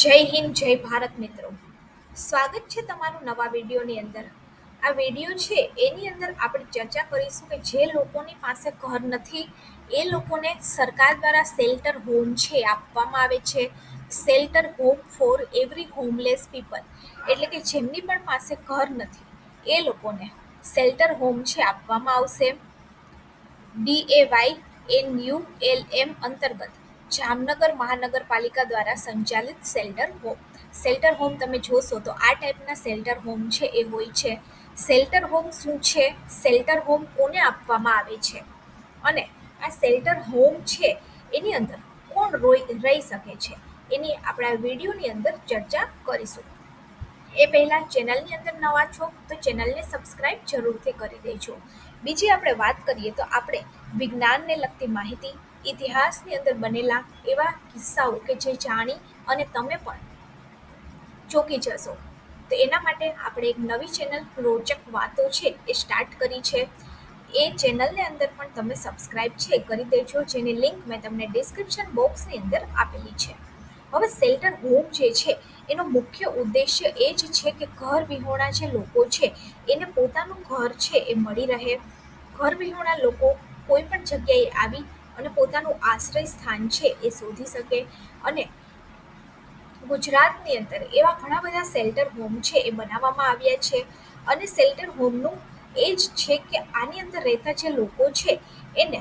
જય હિન્દ, જય ભારત મિત્રો. સ્વાગત છે તમારું નવા વિડીયોની અંદર. આ વીડિયો છે, એની અંદર આપણે ચર્ચા કરીશું કે જે લોકોની પાસે ઘર નથી, એ લોકોને સરકાર દ્વારા શેલ્ટર હોમ છે, આપવામાં આવે છે. Shelter home for every homeless people એટલે કે જેમની પણ પાસે ઘર નથી, એ લોકોને શેલ્ટર હોમ છે આપવામાં આવશે. DAY N U L M અંતર્ગત. જામનગર મહાનગરપાલિકા દ્વારા સંચાલિત શેલ્ટર હોમ શેલ્ટર હોમ તમે જોશો તો આ ટાઈપના શેલ્ટર હોમ છે, એ હોય છે. શેલ્ટર હોમ શું છે? શેલ્ટર હોમ કોને આપવામાં આવે છે? અને આ શેલ્ટર હોમ છે, એની અંદર કોણ રોઈ રહી શકે છે? એની આપણા વિડીયોની અંદર ચર્ચા કરીશું. એ પહેલાં ચેનલની અંદર નવા છો તો ચેનલને સબસ્ક્રાઈબ જરૂરથી કરી દેજો. બીજી આપણે વાત કરીએ તો આપણે વિજ્ઞાનને લગતી માહિતી, ઇતિહાસની અંદર બનેલા એવા કિસ્સાઓ કે જે જાણી અને તમે પણ ચોંકી જશો. તો એના માટે આપણે એક નવી ચેનલ, રોચક વાતો છે, એ સ્ટાર્ટ કરી છે. એ ચેનલને અંદર પણ તમે સબસ્ક્રાઇબ છે, કરી દેજો, જેની લિંક મેં તમને ડિસ્ક્રિપ્શન બોક્સની અંદર આપેલી છે. હવે શેલ્ટર હોમ જે છે, એનો મુખ્ય ઉદ્દેશ્ય એ જ છે કે ઘર વિહોણા જે લોકો છે, એને પોતાનું ઘર છે એ મળી રહે. ઘર વિહોણા લોકો કોઈ પણ જગ્યાએ આવી અને પોતાનું આશ્રય સ્થાન છે એ શોધી શકે. અને ગુજરાતની અંદર એવા ઘણા બધા શેલ્ટર હોમ છે એ બનાવવામાં આવ્યા છે. અને શેલ્ટર હોમનું એ જ છે કે આની અંદર રહેતા જે લોકો છે, એને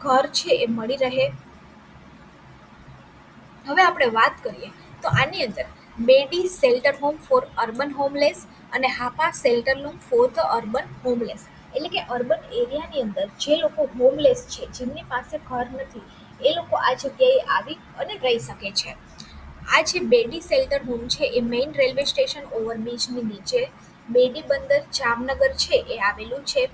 ઘર છે એ મળી રહે. હવે આપણે વાત કરીએ તો આની અંદર Bedi shelter home for urban homeless અને Hapa shelter home for the urban homeless. એટલે કે અર્બન એરિયાની અંદર જે લોકો હોમલેસ છે, જેમની પાસે ઘર નથી, એ લોકો આ જગ્યાએ આવી અને રહી શકે છે. આ જે બેડી શેલ્ટર હોમ છે, એ મેઇન રેલવે સ્ટેશન ઓવરબ્રિજની નીચે બેડી બંદર જામનગર છે, એ આવેલું છે.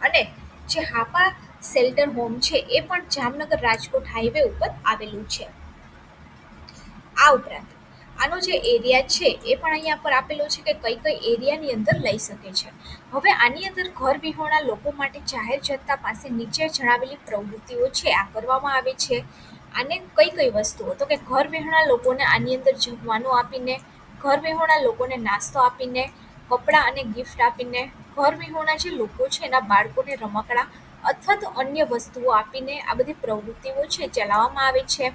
અને જે હાપા શેલ્ટર હોમ છે, એ પણ જામનગર રાજકોટ હાઈવે ઉપર આવેલું છે. આ ઉપરાંત, આનો જે એરિયા છે એ પણ અહીંયા પર આપેલો છે કે કઈ કઈ એરિયાની અંદર લઈ શકે છે. હવે આની અંદર ઘર વિહોણા લોકો માટે જાહેર જનતા પાસે નીચે જણાવેલી પ્રવૃત્તિઓ છે, આ કરવામાં આવે છે. આને કઈ કઈ વસ્તુઓ? તો કે ઘર વિહોણા લોકોને આની અંદર જમવાનું આપીને, ઘર વિહોણા લોકોને નાસ્તો આપીને, કપડાં અને ગિફ્ટ આપીને, ઘર વિહોણા જે લોકો છે એના બાળકોને રમકડાં અથવા તો અન્ય વસ્તુઓ આપીને આ બધી પ્રવૃત્તિઓ છે ચલાવવામાં આવે છે.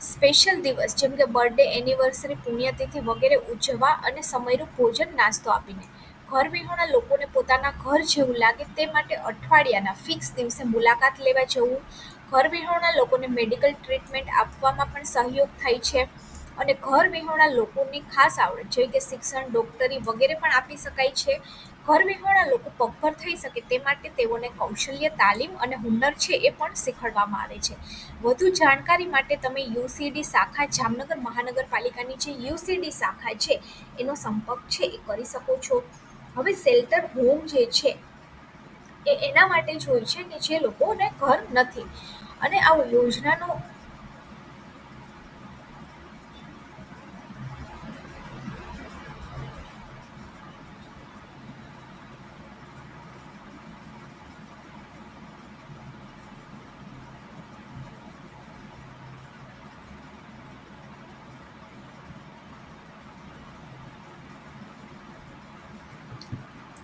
સ્પેશિયલ દિવસ, જેમ કે બર્થડે, એનિવર્સરી, પુણ્યતિથિ વગેરે ઉજવવા અને સમયનું ભોજન, નાસ્તો આપીને. ઘર વિહોણા લોકોને પોતાના ઘર જેવું લાગે તે માટે અઠવાડિયાના ફિક્સ દિવસે મુલાકાત લેવા જવું. ઘર લોકોને મેડિકલ ટ્રીટમેન્ટ આપવામાં પણ સહયોગ થાય છે. અને ઘર વિહોણા લોકોની ખાસ આવડત જેવી કે શિક્ષણ, ડોક્ટરી વગેરે પણ આપી શકાય છે. ઘર વિહોણા લોકો પગભર થઈ શકે તે માટે તેઓને કૌશલ્ય, તાલીમ અને હુનર છે એ પણ શીખવાડવામાં આવે છે. વધુ જાણકારી માટે તમે યુસીડી શાખા, જામનગર મહાનગરપાલિકાની જે યુસીડી શાખા છે, એનો સંપર્ક છે એ કરી શકો છો. હવે શેલ્ટર હોમ જે છે, એ એના માટે જ હોય છે કે જે લોકોને ઘર નથી. અને આ યોજનાનો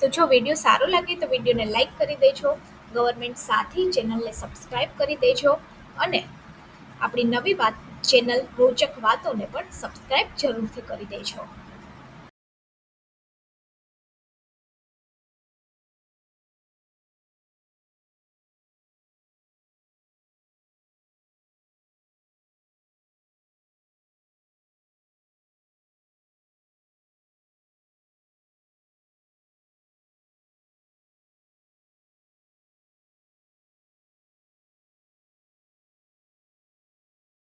તો જો વીડિયો સારો લાગે તો વિડીયોને લાઈક કરી દેજો. ગવર્મેન્ટ સાથી ચેનલને સબસ્ક્રાઈબ કરી દેજો. અને આપણી નવી વાત ચેનલ રોચક વાતોને પણ સબસ્ક્રાઈબ જરૂરથી કરી દેજો.